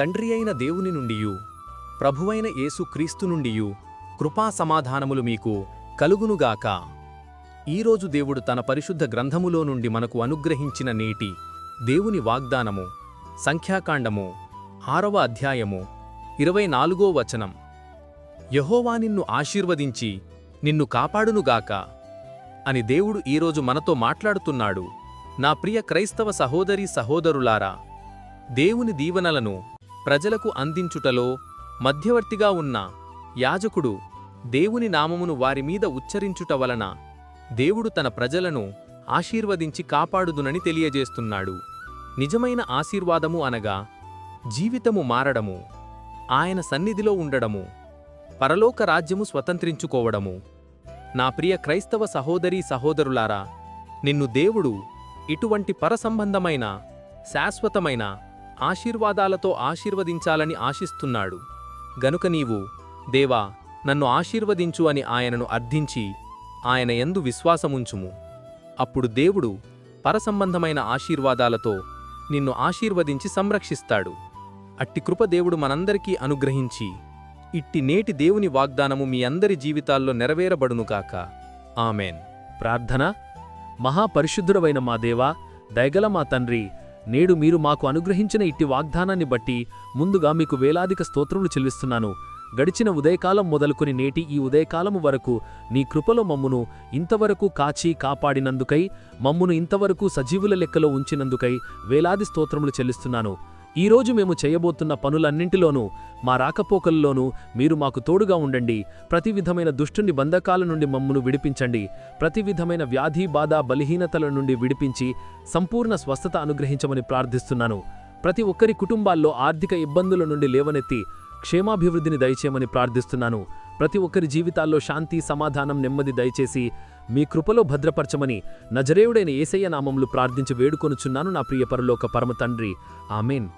తండ్రి అయిన దేవుని నుండియు ప్రభువైన యేసు క్రీస్తు నుండియు కృపా సమాధానములు మీకు కలుగునుగాక. ఈరోజు దేవుడు తన పరిశుద్ధ గ్రంథములో నుండి మనకు అనుగ్రహించిన నేటి దేవుని వాగ్దానము సంఖ్యాకాండము ఆరవ అధ్యాయము ఇరవై నాలుగో వచనం. యహోవా నిన్ను ఆశీర్వదించి నిన్ను కాపాడునుగాక అని దేవుడు ఈరోజు మనతో మాట్లాడుతున్నాడు. నా ప్రియ క్రైస్తవ సహోదరి సహోదరులారా దేవుని దీవెనలను ప్రజలకు అందించుటలో మధ్యవర్తిగా ఉన్న యాజకుడు దేవుని నామమును వారి మీద ఉచ్చరించుట వలన దేవుడు తన ప్రజలను ఆశీర్వదించి కాపాడుదునని తెలియజేస్తున్నాడు. నిజమైన ఆశీర్వాదము అనగా జీవితము మారడము ఆయన సన్నిధిలో ఉండడము పరలోక రాజ్యము స్వతంత్రించుకోవడము. నా ప్రియ క్రైస్తవ సహోదరీ సహోదరులారా నిన్ను దేవుడు ఇటువంటి పరసంబంధమైన శాశ్వతమైన ఆశీర్వాదాలతో ఆశీర్వదించాలని ఆశిస్తున్నాడు. గనుక నీవు దేవా నన్ను ఆశీర్వదించు అని ఆయనను అర్థించి ఆయన ఎందు విశ్వాసముంచుము. అప్పుడు దేవుడు పరసంబంధమైన ఆశీర్వాదాలతో నిన్ను ఆశీర్వదించి సంరక్షిస్తాడు. అట్టి కృప దేవుడు మనందరికీ అనుగ్రహించి ఇట్టి నేటి దేవుని వాగ్దానము మీ అందరి జీవితాల్లో నెరవేరబడునుగాక ఆమెన్. ప్రార్థన. మహాపరిశుద్ధుడవైన మా దేవా దయగల మా తండ్రి నేడు మీరు మాకు అనుగ్రహించిన ఇట్టి వాగ్దానాన్ని బట్టి ముందుగా మీకు వేలాదిక స్తోత్రములు చెల్లిస్తున్నాను. గడిచిన ఉదయకాలం మొదలుకొని నేటి ఈ ఉదయకాలము వరకు నీ కృపలో మమ్మును ఇంతవరకు కాచి కాపాడినందుకై మమ్మును ఇంతవరకు సజీవుల లెక్కలో ఉంచినందుకై వేలాది స్తోత్రములు చెల్లిస్తున్నాను. ఈరోజు మేము చేయబోతున్న పనులన్నింటిలోనూ మా రాకపోకల్లోనూ మీరు మాకు తోడుగా ఉండండి. ప్రతి విధమైన దుష్టుని బంధకాల నుండి మమ్మును విడిపించండి. ప్రతి విధమైన వ్యాధి బాధ బలహీనతల నుండి విడిపించి సంపూర్ణ స్వస్థత అనుగ్రహించమని ప్రార్థిస్తున్నాను. ప్రతి ఒక్కరి కుటుంబాల్లో ఆర్థిక ఇబ్బందుల నుండి లేవనెత్తి క్షేమాభివృద్ధిని దయచేయమని ప్రార్థిస్తున్నాను. ప్రతి ఒక్కరి జీవితాల్లో శాంతి సమాధానం నెమ్మది దయచేసి మీ కృపలో భద్రపరచమని నజరేయుడైన ఏసయ్య నామంలో ప్రార్థించి వేడుకొనుచున్నాను నా ప్రియ పరలోక పరమ తండ్రి. ఆమెన్.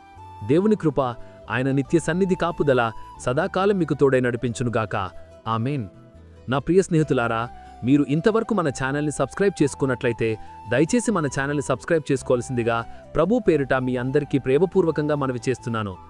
దేవుని కృప ఆయన నిత్య సన్నిధి కాపుదల సదాకాలం మీకు తోడై నడిపించునుగాక ఆమెన్. నా ప్రియ స్నేహితులారా మీరు ఇంతవరకు మన ఛానల్ని సబ్స్క్రైబ్ చేసుకున్నట్లయితే దయచేసి మన ఛానల్ని సబ్స్క్రైబ్ చేసుకోవాల్సిందిగా ప్రభు పేరిట మీ అందరికీ ప్రేమపూర్వకంగా మనవి చేస్తున్నాను.